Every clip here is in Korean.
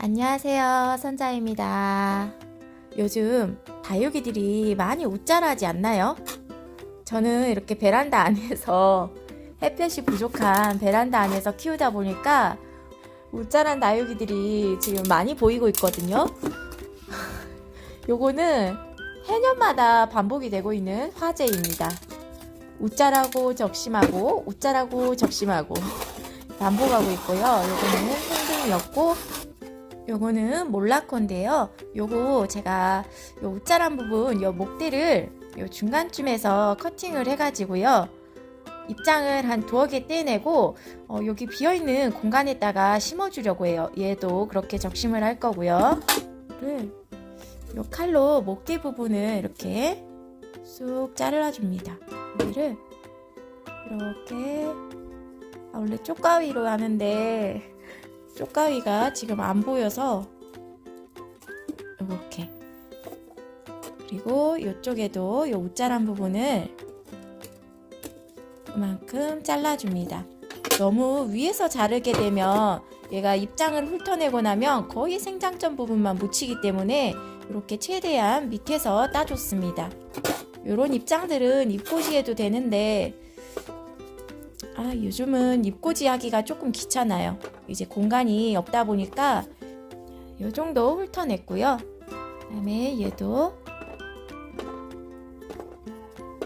안녕하세요. 선자입니다. 요즘 다육이들이 많이 웃자라지 않나요? 저는 이렇게 베란다 안에서 햇볕이 부족한 베란다 안에서 키우다 보니까 웃자란 다육이들이 지금 많이 보이고 있거든요. 요거는 해년마다 반복이 되고 있는 화제입니다. 웃자라고 적심하고 웃자라고 적심하고 반복하고 있고요. 요거는 흥등이었고 요거는 몰라콘인데요. 요거 제가 요 웃자란 부분 요 목대를 요 중간쯤에서 커팅을 해가지고요. 입장을 한 두어 개 떼내고 어, 여기 비어있는 공간에다가 심어주려고 해요. 얘도 그렇게 적심을 할 거고요. 를 요 칼로 목대 부분을 이렇게 쑥 잘라줍니다. 여기를 이렇게 아, 원래 쪽가위로 하는데 쪽가위가 지금 안 보여서 이렇게 그리고 이쪽에도 이 웃자란 부분을 이만큼 잘라줍니다. 너무 위에서 자르게 되면 얘가 입장을 훑어내고 나면 거의 생장점 부분만 묻히기 때문에 이렇게 최대한 밑에서 따줬습니다. 이런 입장들은 입고지해도 되는데 아, 요즘은 입고지 하기가 조금 귀찮아요. 이제 공간이 없다 보니까 요 정도 훑어냈고요. 그다음에 얘도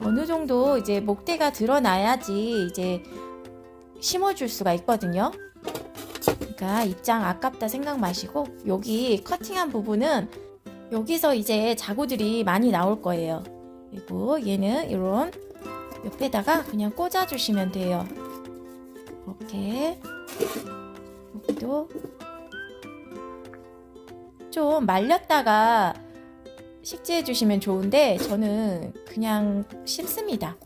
어느 정도 이제 목대가 드러나야지 이제 심어줄 수가 있거든요. 그러니까 입장 아깝다 생각 마시고 여기 커팅한 부분은 여기서 이제 자구들이 많이 나올 거예요. 그리고 얘는 이런 옆에다가 그냥 꽂아주시면 돼요. 이렇게 여기도 좀 말렸다가 식재해 주시면 좋은데 저는 그냥 심습니다.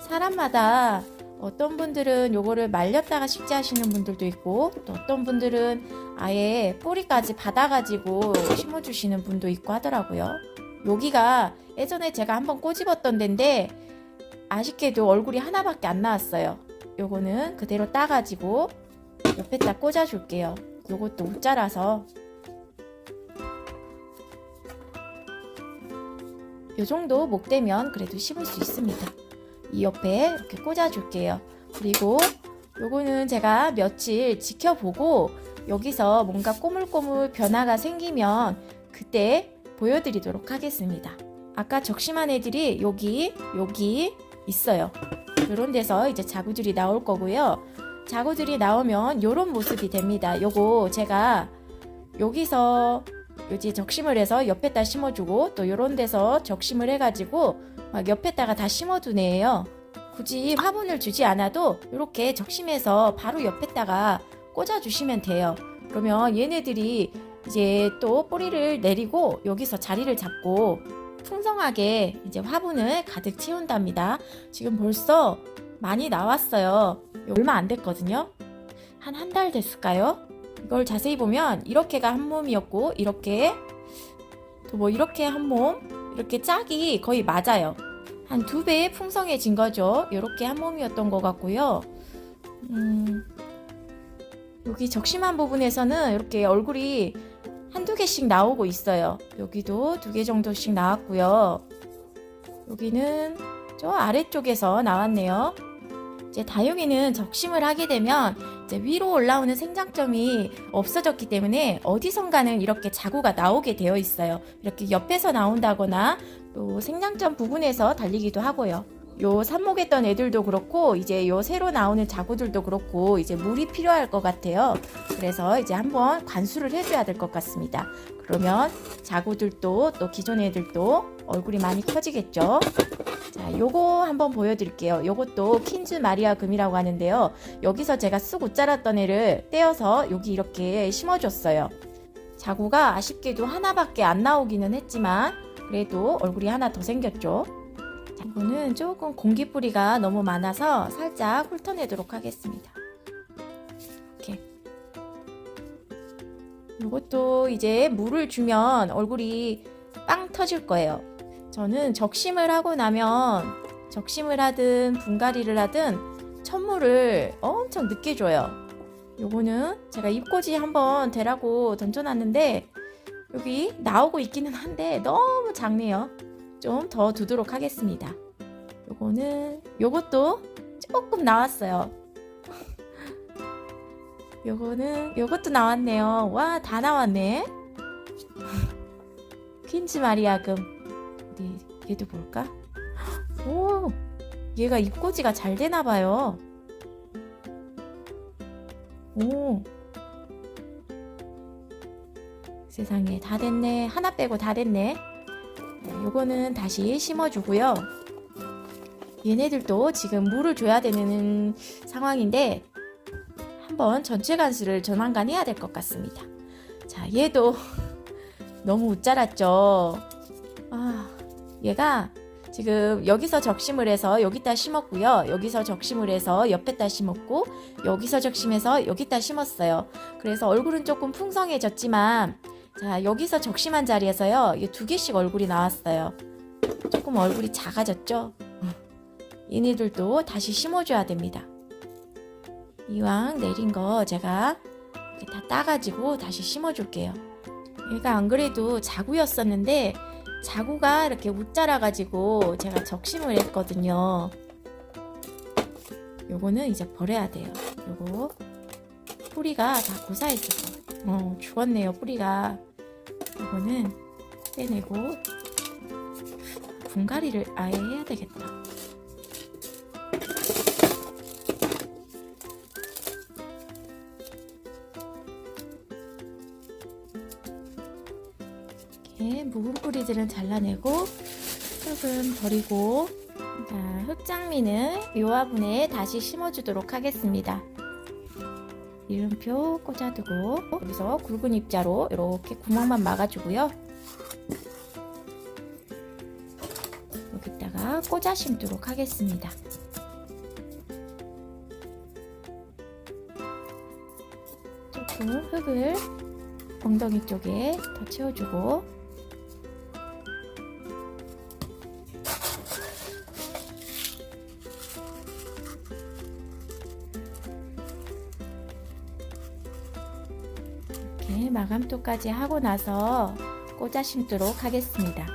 사람마다 어떤 분들은 요거를 말렸다가 식재하시는 분들도 있고 또 어떤 분들은 아예 뿌리까지 받아가지고 심어주시는 분도 있고 하더라고요. 여기가 예전에 제가 한번 꼬집었던 데인데 아쉽게도 얼굴이 하나밖에 안 나왔어요. 요거는 그대로 따가지고 옆에다 꽂아줄게요. 요것도 웃자라서 요 정도 목대면 그래도 심을 수 있습니다. 이 옆에 이렇게 꽂아줄게요. 그리고 요거는 제가 며칠 지켜보고 여기서 뭔가 꼬물꼬물 변화가 생기면 그때 보여드리도록 하겠습니다. 아까 적심한 애들이 여기, 여기 있어요. 이런 데서 이제 자구들이 나올 거고요. 자구들이 나오면 이런 모습이 됩니다. 요거 제가 여기서 요지 적심을 해서 옆에다 심어주고 또 이런 데서 적심을 해가지고 막 옆에다가 다 심어두네요. 굳이 화분을 주지 않아도 이렇게 적심해서 바로 옆에다가 꽂아주시면 돼요. 그러면 얘네들이 이제 또 뿌리를 내리고 여기서 자리를 잡고 풍성하게 이제 화분을 가득 채운답니다. 지금 벌써 많이 나왔어요. 얼마 안 됐거든요. 한 한 달 됐을까요? 이걸 자세히 보면 이렇게가 한 몸이었고 이렇게 또 뭐 이렇게 한 몸, 이렇게 짝이 거의 맞아요. 한 두배 풍성해진 거죠. 이렇게 한 몸이었던 것 같고요. 음, 여기 적심한 부분에서는 이렇게 얼굴이 한두 개씩 나오고 있어요. 여기도 두 개 정도씩 나왔고요. 여기는 저 아래쪽에서 나왔네요. 이제 다육이는 적심을 하게 되면 이제 위로 올라오는 생장점이 없어졌기 때문에 어디선가는 이렇게 자구가 나오게 되어 있어요. 이렇게 옆에서 나온다거나 또 생장점 부분에서 달리기도 하고요. 요 삽목했던 애들도 그렇고 이제 요 새로 나오는 자구들도 그렇고 이제 물이 필요할 것 같아요. 그래서 이제 한번 관수를 해줘야 될 것 같습니다. 그러면 자구들도 또 기존 애들도 얼굴이 많이 커지겠죠. 자, 요거 한번 보여드릴게요. 요것도 킨즈 마리아 금이라고 하는데요. 여기서 제가 쑥 웃자랐던 애를 떼어서 여기 이렇게 심어줬어요. 자구가 아쉽게도 하나밖에 안 나오기는 했지만 그래도 얼굴이 하나 더 생겼죠. 자, 이거는 조금 공기뿌리가 너무 많아서 살짝 훑어내도록 하겠습니다. 이렇게. 이것도 이제 물을 주면 얼굴이 빵 터질 거예요. 저는 적심을 하고 나면 적심을 하든 분갈이를 하든 천물을 엄청 늦게 줘요. 요거는 제가 입꼬지 한번 대라고 던져놨는데 여기 나오고 있기는 한데 너무 작네요. 좀 더 두도록 하겠습니다. 요거는 요것도 조금 나왔어요. 요거는 요것도 나왔네요. 와 다 나왔네. 퀸즈 마리아금. 어디 얘도 볼까? 오 얘가 입꼬지가 잘 되나 봐요. 오 세상에 다 됐네. 하나 빼고 다 됐네. 네, 요거는 다시 심어주고요. 얘네들도 지금 물을 줘야 되는 상황인데 한번 전체 관수를 전환간 해야 될 것 같습니다. 자, 얘도 너무 웃자랐죠. 아, 얘가 지금 여기서 적심을 해서 여기다 심었고요. 여기서 적심을 해서 옆에다 심었고 여기서 적심해서 여기다 심었어요. 그래서 얼굴은 조금 풍성해졌지만 자, 여기서 적심한 자리에서요. 이두 개씩 얼굴이 나왔어요. 조금 얼굴이 작아졌죠? 얘네들도 다시 심어줘야 됩니다. 이왕 내린 거 제가 다 따가지고 다시 심어줄게요. 얘가 안 그래도 자구였었는데 자구가 이렇게 웃자라가지고 제가 적심을 했거든요. 요거는 이제 버려야 돼요. 요거 뿌리가 다 고사했어서 어, 죽었네요 뿌리가. 요거는 빼내고 분갈이를 아예 해야 되겠다. 이렇게 묵은 뿌리들은 잘라내고 흙은 버리고 자, 흙장미는 요 화분에 다시 심어주도록 하겠습니다. 이름표 꽂아두고 여기서 굵은 입자로 이렇게 구멍만 막아주고요. 여기다가 꽂아 심도록 하겠습니다. 조금 흙을 엉덩이 쪽에 더 채워주고 마감토까지 하고 나서 꽂아 심도록 하겠습니다.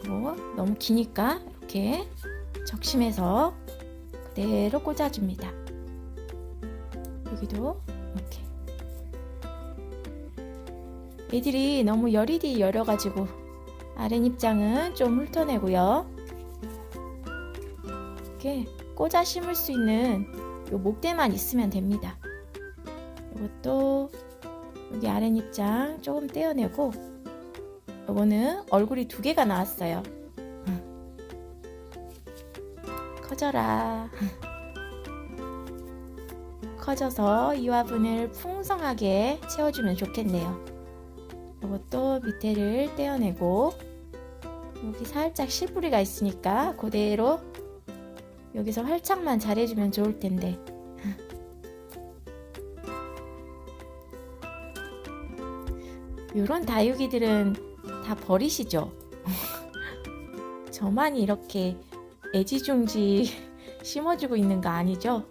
그리고 너무 기니까 이렇게 적심해서 그대로 꽂아줍니다. 여기도 이렇게 애들이 너무 열이디 열여가지고 아랫입장은 좀 훑어내고요. 이렇게 꽂아 심을 수 있는 요 목대만 있으면 됩니다. 이것도 여기 아랫입장 조금 떼어내고 요거는 얼굴이 두 개가 나왔어요. 커져라. 커져서 이 화분을 풍성하게 채워주면 좋겠네요. 이것도 밑에를 떼어내고 여기 살짝 실뿌리가 있으니까 그대로 여기서 활착만 잘해주면 좋을 텐데. 이런 다육이들은 다 버리시죠? 저만 이렇게 애지중지 심어주고 있는 거 아니죠?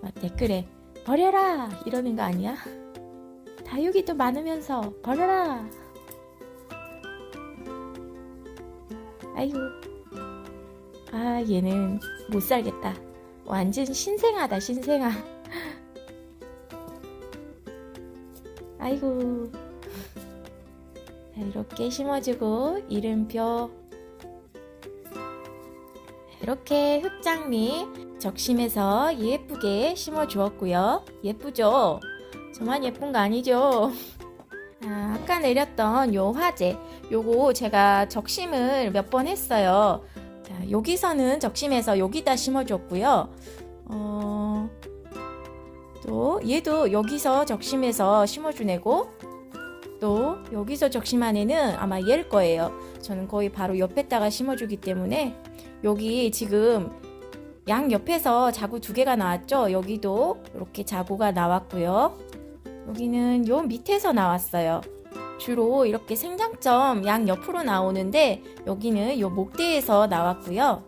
막 댓글에 버려라 이러는 거 아니야? 다육이도 많으면서 버려라. 아이고. 아 얘는 못 살겠다. 완전 신생아다 신생아. 아이고. 자, 이렇게 심어주고 이름표 이렇게 흙장미 적심해서 예쁘게 심어 주었고요. 예쁘죠? 저만 예쁜 거 아니죠? 아, 아까 내렸던 요 화재 요거 제가 적심을 몇 번 했어요. 자, 여기서는 적심해서 여기다 심어줬고요. 어, 또 얘도 여기서 적심해서 심어주내고 또 여기서 적심한 애는 아마 얘일 거예요. 저는 거의 바로 옆에다가 심어주기 때문에 여기 지금 양 옆에서 자구 두 개가 나왔죠? 여기도 이렇게 자구가 나왔고요. 여기는 요 밑에서 나왔어요. 주로 이렇게 생장점 양 옆으로 나오는데 여기는 요 목대에서 나왔고요.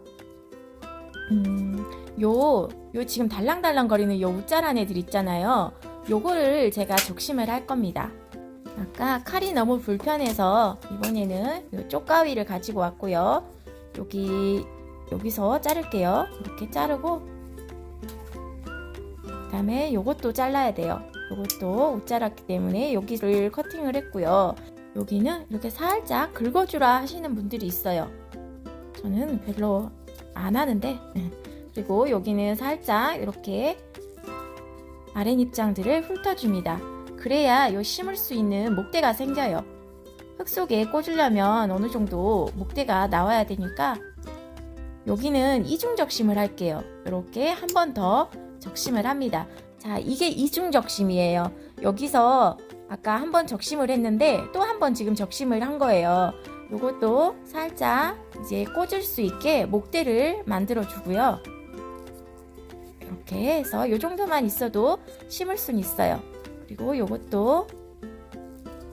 음, 요, 요 지금 달랑달랑거리는 요 웃자란 애들 있잖아요. 요거를 제가 적심을 할 겁니다. 아까 칼이 너무 불편해서 이번에는 요 쪽가위를 가지고 왔고요. 여기, 여기서 자를게요. 이렇게 자르고 그 다음에 요것도 잘라야 돼요. 요것도 웃자랐기 때문에 여기를 커팅을 했고요. 여기는 이렇게 살짝 긁어주라 하시는 분들이 있어요. 저는 별로 안 하는데 그리고 여기는 살짝 이렇게 아랫입장들을 훑어줍니다. 그래야 요 심을 수 있는 목대가 생겨요. 흙 속에 꽂으려면 어느 정도 목대가 나와야 되니까 여기는 이중 적심을 할게요. 이렇게 한 번 더 적심을 합니다. 자, 이게 이중 적심이에요. 여기서 아까 한 번 적심을 했는데 또 한 번 지금 적심을 한 거예요. 요것도 살짝 이제 꽂을 수 있게 목대를 만들어 주고요. 이렇게 해서 요 정도만 있어도 심을 수는 있어요. 그리고 요것도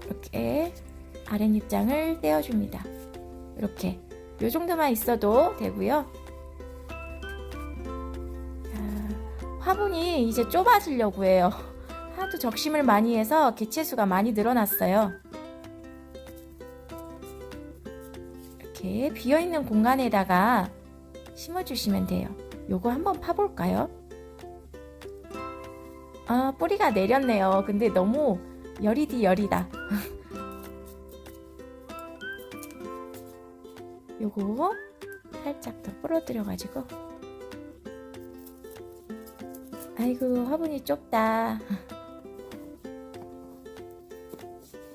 이렇게 아랫입장을 떼어줍니다. 이렇게 요 정도만 있어도 되고요. 화분이 이제 좁아지려고 해요. 하도 적심을 많이 해서 개체수가 많이 늘어났어요. 이렇게 비어있는 공간에다가 심어주시면 돼요. 요거 한번 파볼까요? 아, 뿌리가 내렸네요. 근데 너무 열이디 열이다. 요거 살짝 더 부러뜨려가지고 아이고 화분이 좁다.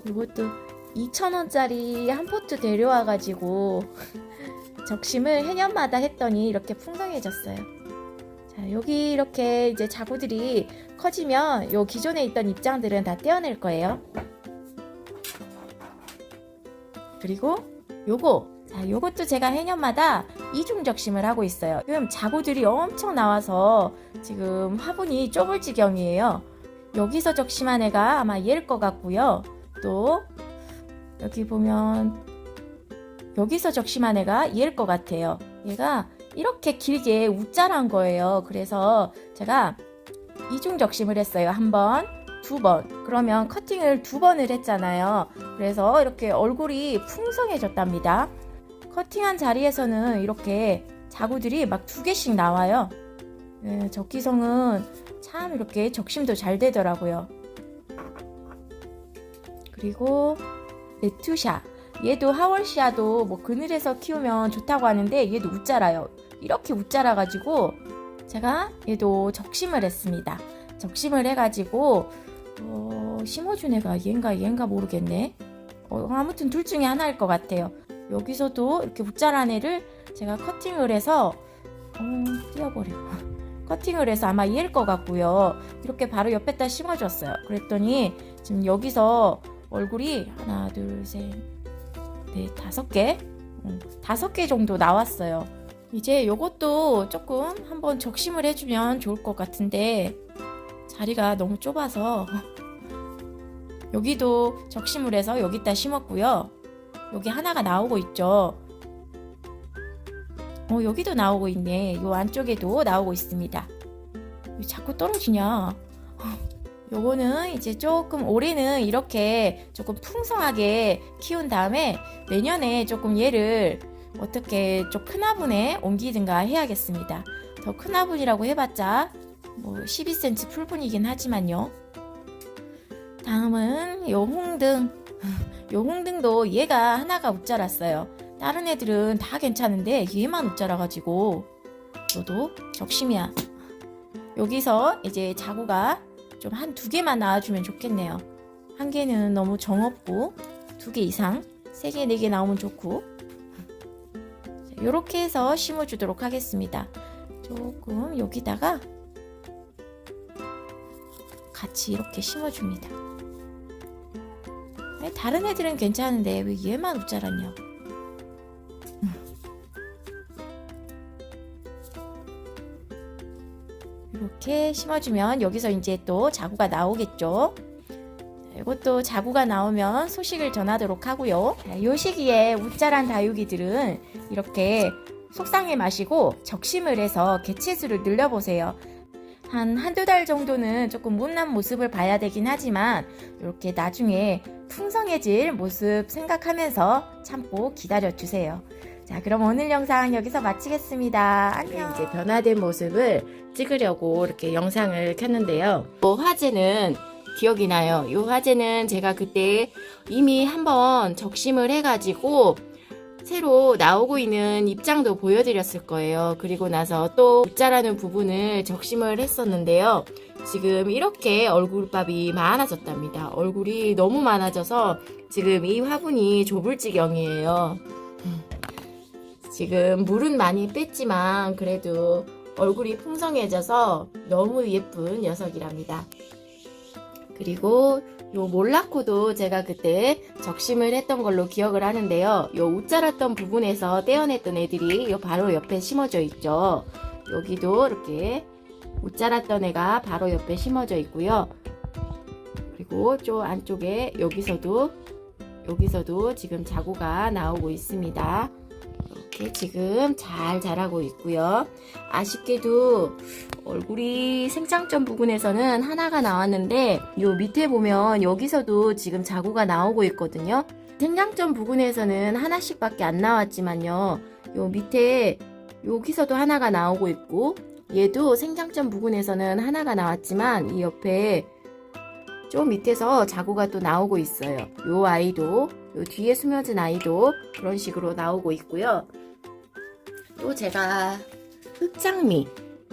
요것도 2,000원짜리 한 포트 데려와가지고 적심을 해년마다 했더니 이렇게 풍성해졌어요. 자 여기 이렇게 이제 자구들이 커지면 요 기존에 있던 입장들은 다 떼어낼 거예요. 그리고 요거. 자, 요것도 제가 해년마다 이중 적심을 하고 있어요. 지금 자구들이 엄청 나와서 지금 화분이 좁을 지경이에요. 여기서 적심한 애가 아마 얘일 것 같고요. 또 여기 보면 여기서 적심한 애가 얘일 것 같아요. 얘가 이렇게 길게 웃자란 거예요. 그래서 제가 이중 적심을 했어요. 한 번, 두 번. 그러면 커팅을 두 번을 했잖아요. 그래서 이렇게 얼굴이 풍성해졌답니다. 커팅한 자리에서는 이렇게 자구들이 막 두 개씩 나와요. 네, 적기성은 참 이렇게 적심도 잘 되더라고요. 그리고 레투샤. 얘도 하월시아도 뭐 그늘에서 키우면 좋다고 하는데 얘도 웃자라요. 이렇게 웃자라 가지고 제가 얘도 적심을 했습니다. 적심을 해가지고 어, 심어준 애가 얘인가 얘인가 모르겠네. 어, 아무튼 둘 중에 하나일 것 같아요. 여기서도 이렇게 애를 제가 커팅을 해서 어, 띄어버려. 커팅을 해서 아마 얘일 것 같고요. 이렇게 바로 옆에다 심어줬어요. 그랬더니 지금 여기서 얼굴이 하나, 둘, 셋, 넷, 다섯 개, 음, 다섯 개 정도 나왔어요. 이제 요것도 조금 한번 적심을 해주면 좋을 것 같은데 자리가 너무 좁아서 여기도 적심을 해서 여기다 심었고요. 여기 하나가 나오고 있죠. 어, 여기도 나오고 있네. 요 안쪽에도 나오고 있습니다. 왜 자꾸 떨어지냐? 요거는 이제 조금 올해는 이렇게 조금 풍성하게 키운 다음에 내년에 조금 얘를 어떻게 좀 큰 화분에 옮기든가 해야겠습니다. 더 큰 화분이라고 해봤자 뭐 12cm 풀분이긴 하지만요. 다음은 요 홍등. 요 홍등도 얘가 하나가 웃자랐어요. 다른 애들은 다 괜찮은데 얘만 웃자라가지고 너도 적심이야. 여기서 이제 자구가 좀 한 두 개만 나와주면 좋겠네요. 한 개는 너무 정없고 두 개 이상, 세 개, 네 개 나오면 좋고 이렇게 해서 심어주도록 하겠습니다. 조금 여기다가 같이 이렇게 심어줍니다. 다른 애들은 괜찮은데 왜 얘만 웃자랐냐? 이렇게 심어주면 여기서 이제 또 자구가 나오겠죠. 자, 이것도 자구가 나오면 소식을 전하도록 하고요. 자, 요 시기에 웃자란 다육이들은 이렇게 속상해 마시고 적심을 해서 개체수를 늘려보세요. 한 한두 달 정도는 조금 못난 모습을 봐야 되긴 하지만 이렇게 나중에 풍성해질 모습 생각하면서 참고 기다려 주세요. 자, 그럼 오늘 영상 여기서 마치겠습니다. 안녕. 이제 변화된 모습을 찍으려고 이렇게 영상을 켰는데요. 이 화제는 기억이 나요. 이 화제는 제가 그때 이미 한번 적심을 해가지고 새로 나오고 있는 입장도 보여드렸을 거예요. 그리고 나서 또 웃자라는 부분을 적심을 했었는데요. 지금 이렇게 얼굴밥이 많아졌답니다. 얼굴이 너무 많아져서 지금 이 화분이 좁을 지경이에요. 음. 지금 물은 많이 뺐지만 그래도 얼굴이 풍성해져서 너무 예쁜 녀석이랍니다. 그리고 요 몰라코도 제가 그때 적심을 했던 걸로 기억을 하는데요. 요 웃자랐던 부분에서 떼어냈던 애들이 요 바로 옆에 심어져 있죠. 여기도 이렇게 웃자랐던 애가 바로 옆에 심어져 있고요. 그리고 저 안쪽에 여기서도 여기서도 지금 자구가 나오고 있습니다. 이렇게 지금 잘 자라고 있고요. 아쉽게도 얼굴이 생장점 부분에서는 하나가 나왔는데 요 밑에 보면 여기서도 지금 자구가 나오고 있거든요. 생장점 부분에서는 하나씩 밖에 안 나왔지만요. 요 밑에 여기서도 하나가 나오고 있고 얘도 생장점 부분에서는 하나가 나왔지만 이 옆에 좀 밑에서 자구가 또 나오고 있어요. 요 아이도 요 뒤에 숨겨진 아이도 그런 식으로 나오고 있고요. 또 제가 흑장미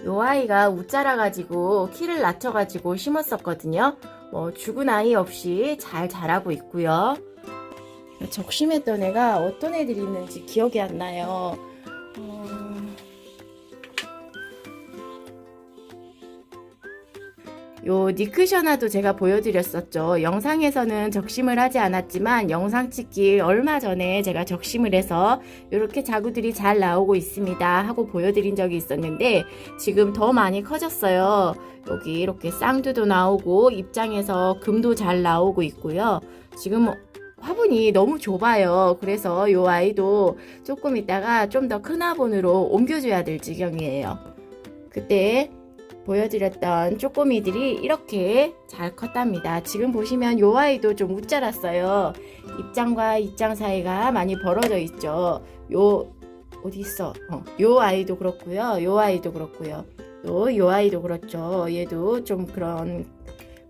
요 아이가 웃자라 가지고 키를 낮춰 가지고 심었었거든요. 뭐 죽은 아이 없이 잘 자라고 있고요. 적심했던 애가 어떤 애들이 있는지 기억이 안 나요. 어... 요 니크셔나도 제가 보여드렸었죠. 영상에서는 적심을 하지 않았지만 영상 찍기 얼마 전에 제가 적심을 해서 이렇게 자구들이 잘 나오고 있습니다 하고 보여드린 적이 있었는데 지금 더 많이 커졌어요. 여기 이렇게 쌍두도 나오고 입장에서 금도 잘 나오고 있고요. 지금 화분이 너무 좁아요. 그래서 요 아이도 조금 있다가 좀 더 큰 화분으로 옮겨줘야 될 지경이에요. 그때 보여드렸던 쪼꼬미들이 이렇게 잘 컸답니다. 지금 보시면 요 아이도 좀 웃자랐어요. 입장과 입장 사이가 많이 벌어져 있죠. 요 어디 있어? 어, 요 아이도 그렇고요. 요 아이도 그렇고요. 또 요 아이도 그렇죠. 얘도 좀 그런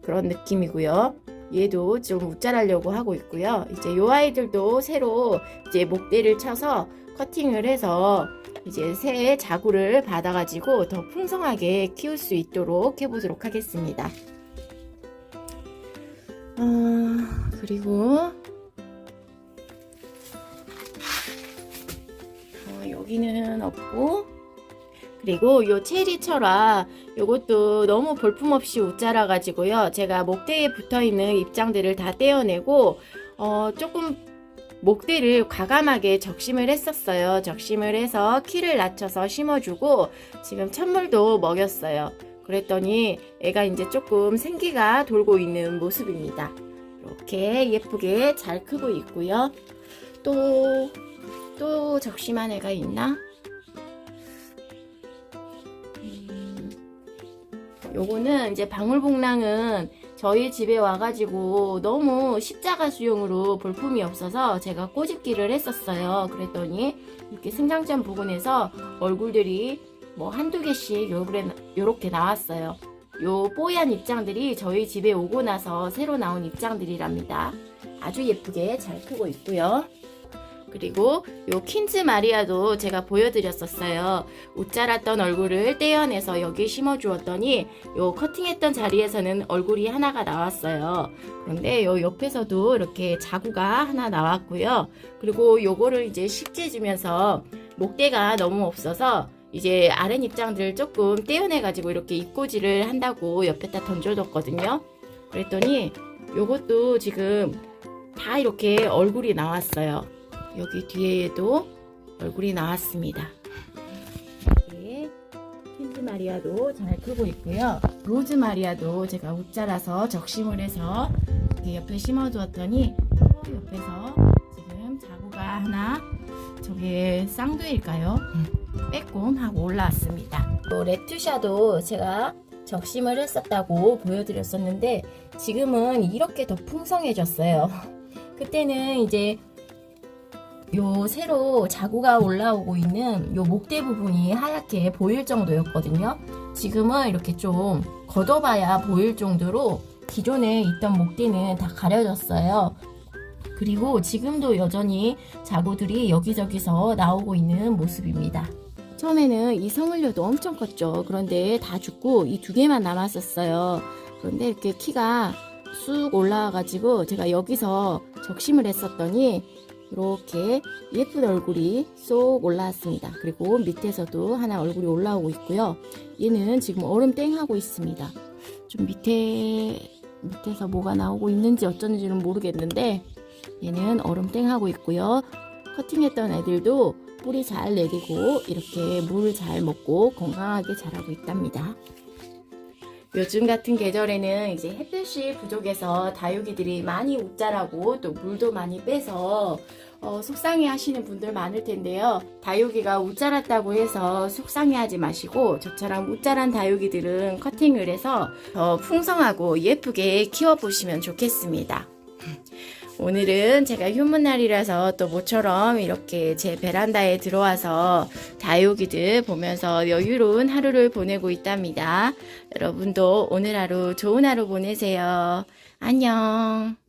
그런 느낌이고요. 얘도 좀 웃자라려고 하고 있고요. 이제 요 아이들도 새로 이제 목대를 쳐서 커팅을 해서 이제 새 자구를 받아가지고 더 풍성하게 키울 수 있도록 해보도록 하겠습니다. 아, 그리고 어, 여기는 없고 그리고 요 체리 철화 요것도 너무 볼품없이 웃자라 가지고요 제가 목대에 붙어있는 입장들을 다 떼어내고 어, 조금 목대를 과감하게 적심을 했었어요. 적심을 해서 키를 낮춰서 심어주고 지금 찬물도 먹였어요. 그랬더니 애가 이제 조금 생기가 돌고 있는 모습입니다. 이렇게 예쁘게 잘 크고 있고요. 또, 또 적심한 애가 있나? 음, 요거는 이제 방울복랑은 저희 집에 와가지고 너무 십자가 수용으로 볼품이 없어서 제가 꼬집기를 했었어요. 그랬더니 이렇게 승장점 부분에서 얼굴들이 뭐 한두 개씩 요렇게, 요렇게 나왔어요. 요 뽀얀 입장들이 저희 집에 오고 나서 새로 나온 입장들이랍니다. 아주 예쁘게 잘 크고 있고요. 그리고 요 퀸즈 마리아도 제가 보여드렸었어요. 웃자랐던 얼굴을 떼어내서 여기 심어주었더니 요 커팅했던 자리에서는 얼굴이 하나가 나왔어요. 그런데 요 옆에서도 이렇게 자구가 하나 나왔고요. 그리고 요거를 이제 식재주면서 목대가 너무 없어서 이제 아랫 입장들을 조금 떼어내가지고 이렇게 입꼬지를 한다고 옆에다 던져뒀거든요. 그랬더니 요것도 지금 다 이렇게 얼굴이 나왔어요. 여기 뒤에도 얼굴이 나왔습니다. 이렇게 킨즈 마리아도 잘 크고 있고요. 로즈 마리아도 제가 웃자라서 적심을 해서 이렇게 옆에 심어두었더니 또 옆에서 지금 자구가 하나 저게 쌍두일까요? 빼꼼하고 올라왔습니다. 또 레투샤도 제가 적심을 했었다고 보여드렸었는데 지금은 이렇게 더 풍성해졌어요. 그때는 이제 요 새로 자구가 올라오고 있는 요 목대 부분이 하얗게 보일 정도였거든요. 지금은 이렇게 좀 걷어봐야 보일 정도로 기존에 있던 목대는 다 가려졌어요. 그리고 지금도 여전히 자구들이 여기저기서 나오고 있는 모습입니다. 처음에는 이 성을려도 엄청 컸죠. 그런데 다 죽고 이 두 개만 남았었어요. 그런데 이렇게 키가 쑥 올라와가지고 제가 여기서 적심을 했었더니 이렇게 예쁜 얼굴이 쏙 올라왔습니다. 그리고 밑에서도 하나 얼굴이 올라오고 있고요. 얘는 지금 얼음 땡 하고 있습니다. 좀 밑에 밑에서 뭐가 나오고 있는지 어쩐지는 모르겠는데 얘는 얼음 땡 하고 있고요. 커팅했던 애들도 뿌리 잘 내리고 이렇게 물 잘 먹고 건강하게 자라고 있답니다. 요즘 같은 계절에는 이제 햇볕이 부족해서 다육이들이 많이 못 자라고 또 물도 많이 빼서 어, 속상해 하시는 분들 많을 텐데요. 다육이가 못 자랐다고 해서 속상해 하지 마시고 저처럼 못 자란 다육이들은 커팅을 해서 더 풍성하고 예쁘게 키워보시면 좋겠습니다. 오늘은 제가 휴무날이라서 또 모처럼 이렇게 제 베란다에 들어와서 다육이들 보면서 여유로운 하루를 보내고 있답니다. 여러분도 오늘 하루 좋은 하루 보내세요. 안녕.